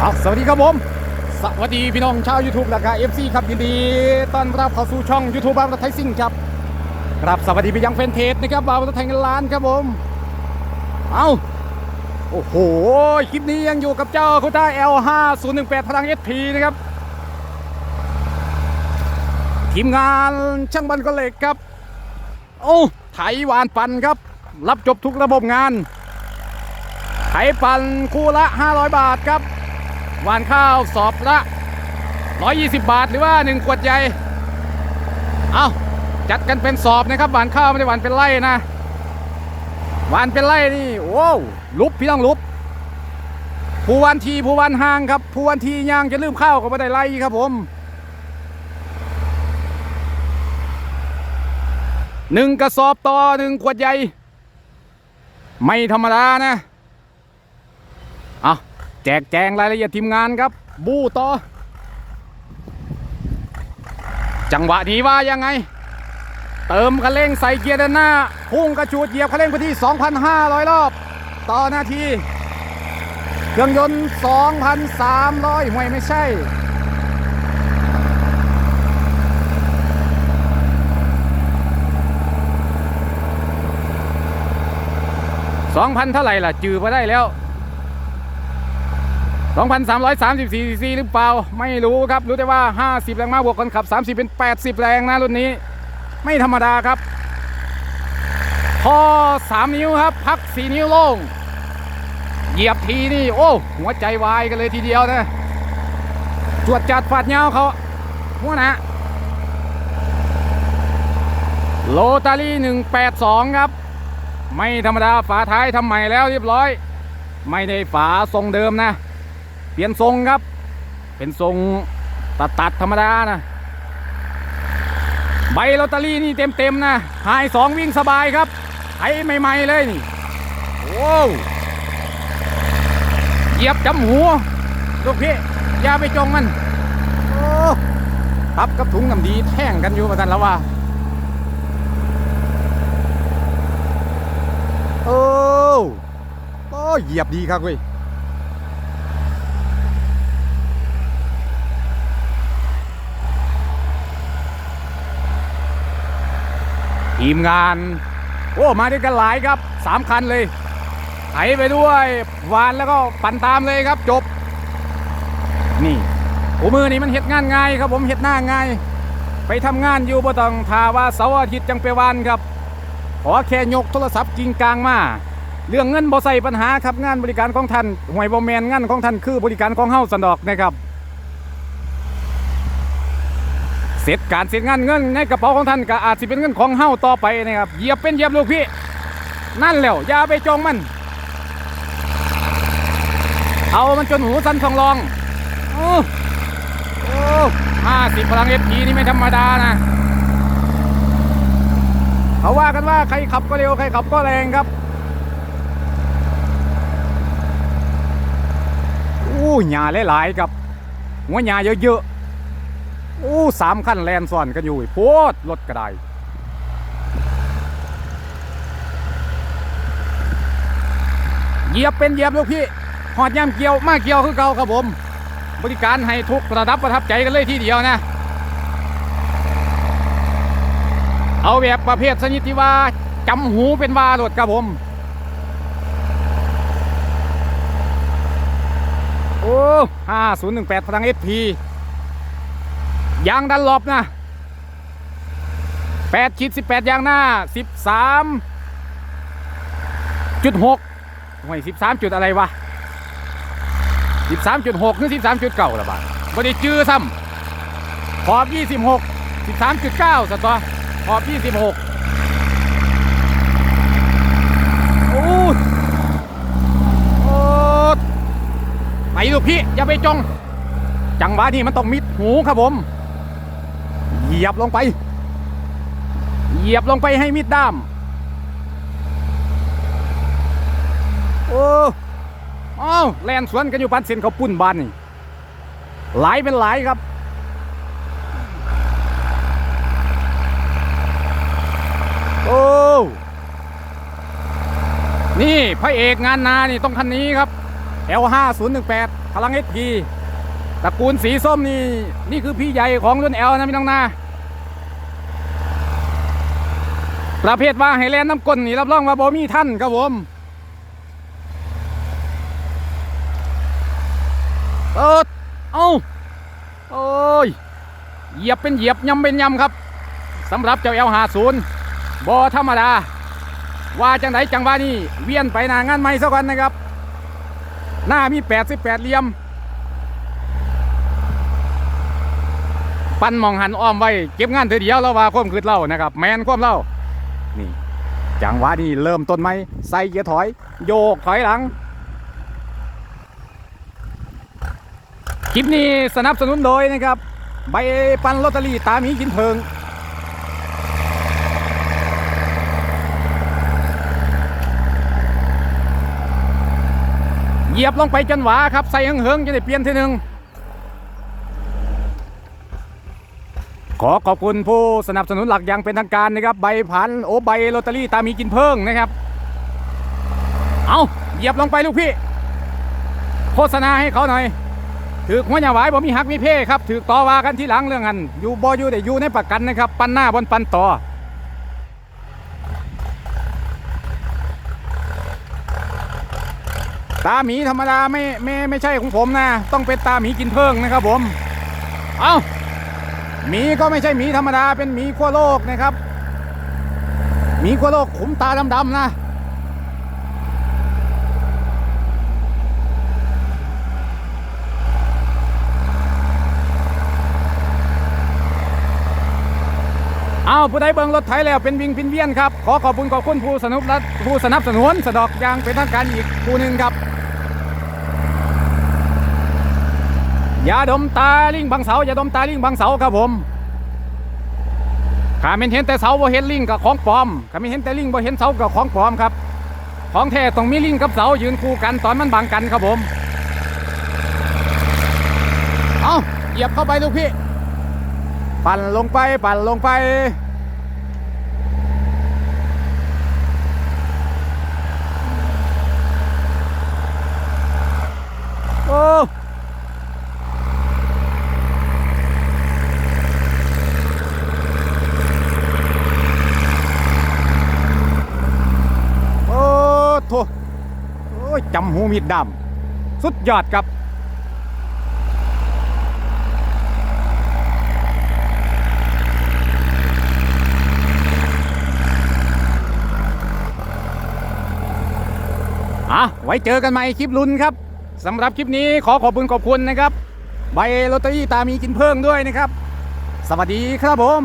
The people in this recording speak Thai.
ครับสวัสดีครับผม สวัสดีพี่น้องชาว YouTube และก็ FC ครับยินดีต้อนรับเข้าสู่ช่อง YouTube บางรถไทยซิ่งครับครับสวัสดีไปยังแฟนเพจนะครับบางรถไทยเงินล้านครับผม เอาโอ้โห คลิปนี้ยังอยู่กับเจ้าคุต้า L5018 พลัง SP นะครับ ทีมงานช่างบันก็เหล็กครับ โอ้ไถหวานปันครับ รับจบทุกระบบงานไถปั่นคู่ละ 500 บาทครับ หวานข้าวสอบละ 120 บาทหรือว่า 1 ขวดใหญ่ เอาจัดกันเป็นสอบนะครับหวานข้าวไม่ได้หวานเป็นไร่นะหวานเป็นไร่นี่โอ้วลุบพี่ต้องลุบผู้วันทีผู้วันห่างครับผู้วันทีย่างจะลืมข้าวก็ไม่ได้ไล่ครับผมหนึ่งกระสอบต่อหนึ่งขวดใหญ่ ไม่ธรรมดานะ เอา แจกแจงรายละเอียดทีมงานครับ บูต่อ จังหวะนี้ว่ายังไง เติมคันเร่งใส่เกียร์ด้านหน้า พุ่งกระชูดเหยียบคันเร่งไปที่ 2,500 รอบ ต่อนาที เครื่องยนต์ 2,300ห่วยไม่ใช่2,000เท่าไหร่ล่ะจือไปได้แล้ว 2,334ซีซีหรือเปล่า ไม่รู้ครับ รู้แต่ว่า 50 แรงม้าบวกคนขับ 30 เป็น 80 แรงนะรุ่นนี้ ไม่ธรรมดาครับท่อ3นิ้วครับ พัก 4 นิ้วโล่งเหยียบทีนี่ โอ้ หัวใจวายกันเลยทีเดียวนะจวดจัดฟาดเงาเขาหัวนะโลตารี่182 ครับ ไม่ธรรมดาฝาท้ายทำใหม่แล้วเรียบร้อย ไม่ได้ฝาทรงเดิมนะ เปลี่ยนทรงครับ เป็นทรงตัดตัดธรรมดานะใบลอตเตอรี่นี่เต็มๆนะหายสองวิ่งสบายครับไถใหม่ๆเลยนี่โอ้วเหยียบจำหัวลูกพี่อย่าไปจงมันโอ้ทับกับถุงน้ำดีแท่งกันอยู่ประทันแล้วว่าโอ้โอ้เหยียบดีครับเว้ย ทีมงาน โอ้มาด้วยกันหลายครับสามคันเลยไถไปด้วยวานแล้วก็ปั่นตามเลยครับจบ นี่โอ้มือนี่มันเห็ดงานง่ายครับผมเห็ดหน้าง่ายไปทำงานอยู่บ่ต้องทาว่าเสาร์อาทิตย์จังไปวานครับ ขอแค่ยกโทรศัพท์กิงกลางมา เรื่องเงินบ่ใส่ปัญหาครับงานบริการของท่านห่วยบ่แมนงานของท่านคือบริการของเฮ้าสันดอกนะครับ เสร็จการเสร็จงานเงินในกระเป๋าของท่านก็อาจสิเป็นเงินของเฮาต่อไปนะครับเหยียบเป็นเหยียบลูกพี่ นั่นแล้วอย่าไปจองมัน เอามันจนหูสั้นทองรองโอ้โอ้ห้าสิบพลังเอฟพีนี่ไม่ธรรมดานะเขาว่ากันว่าใครขับก็เร็วใครขับก็แรงครับอู้หญ้าหลายๆครับหัวหญ้าเยอะๆ อู้สามขั้นแลนซ้อนกันอยู่โพดรถกระไดเหยียบเป็นเหยียบลูกพี่หอดย่ำเกี่ยวมาเกี่ยวคือเก่าครับผม บริการให้ทุกระดับประทับใจกันเลยทีเดียวนะ เอาแบบประเภทชนิดที่ว่าจำหูเป็นว่าโหลดครับผมโอ้ห้าศูนย์หนึ่งแปดพลังเอฟพี ยางดันหลบนะ8ขีด18 ยางหน้า 13จุด6ห่วย13 จุดอะไรวะ 13.6หรือ13จุดเก่าละบาทบไดีจื้อซ้ำขอบ 26 13.9สตอขอบ 26 โอ้ยโอ้ยไปลูกพี่ อย่าไปจง จังหวะนี้มันต้องมิดหูครับผม เหยียบลงไป เหยียบลงไปให้มิดด้าม โอ้อ้าวแลนสวนกันอยู่ปันเซนเขาปุ่นบานนี่หลายเป็นหลายครับโอ้นี่พระเอกงานนานี่ต้องคันนี้ครับ L5018 พลัง SP ตระกูลสีส้มนี่ นี่คือพี่ใหญ่ของรุ่น L นะพี่น้องนาประเภทว่าไฮแลนด์น้ำก้นนี่รับรองว่าบ่มีท่านครับผมเปิดเอาโอ้ย เหยียบเป็นเหยียบยำเป็นยำครับสำหรับเจ้า L50 บอธรรมดา ว่าจังไหนจังว่านี่เวียนไปนางานใหม่สักวันนะครับ หน้ามี 88เหลี่ยม ปั้นมองหันอ้อมไว้เก็บงานเธอเดียวแล้วว่าความคืดเล่านะครับ แมนความเล่านี่จังหวะนี้เริ่มต้นไหมใส่เกียร์ถอย โยกถอยหลัง คลิปนี้สนับสนุนโดยนะครับ ใบปันลอตเตอรี่ตามีกินเพิงเหยียบลงไปจนหวาครับ ใส่เหิงๆจะได้เปลี่ยนทีหนึ่ง ขอขอบคุณผู้สนับสนุนหลักอย่างเป็นทางการนะครับใบพันโอใบลอตเตอรี่ตามีกินเพิงนะครับ เอาเหยียบลงไปลูกพี่ โฆษณาให้เขาหน่อยถือหัวหน้าหวายบ่มีหักมีเพ่ครับถือต่อว่ากันที่หลังเรื่องอันอยู่บ่อยู่ได้อยู่ในประกันนะครับ ปันหน้าบนปันต่อตาหมีธรรมดาไม่ไม่ไม่ใช่ของผมนะ ต้องเป็นตาหมีกินเพิ่งนะครับผม เอา หมีก็ไม่ใช่หมีธรรมดาเป็นหมีขั้วโลกนะครับหมีขั้วโลกขุมตาดำๆนะเอาผู้ใดเบิงรถไถแล้วเป็นวิ่งพินเวียนครับ ขอขอบคุณขอบคุณผู้สนับสนุนผู้สนับสนุนสะดอกยางเป็นทางการอีกผู้หนึ่งครับ ยาดมตาลิงบางเสายาดมตาลิงบางเสาครับผมข้าไม่นเห็นแต่เสาบ่เห็นลิงกับของปลอมข้าไม่นเห็นแต่ลิงบ่เห็นเสากับของปลอมครับ ของแท้ต้องมีลิงกับเสายืนคู่กันตอนมันบังกันครับผม เอาเหยียบเข้าไปลูกพี่ ปั่นลงไปปั่นลงไป โอ้ โอ้โถโอ้ย จำหูมีดดำสุดยอดครับอะไว้เจอกันใหม่คลิปลุ้นครับสำหรับคลิปนี้ขอขอบคุณขอบคุณนะครับ ใบลอตเตอรี่ตามีกินเพิ่งด้วยนะครับ สวัสดีครับผม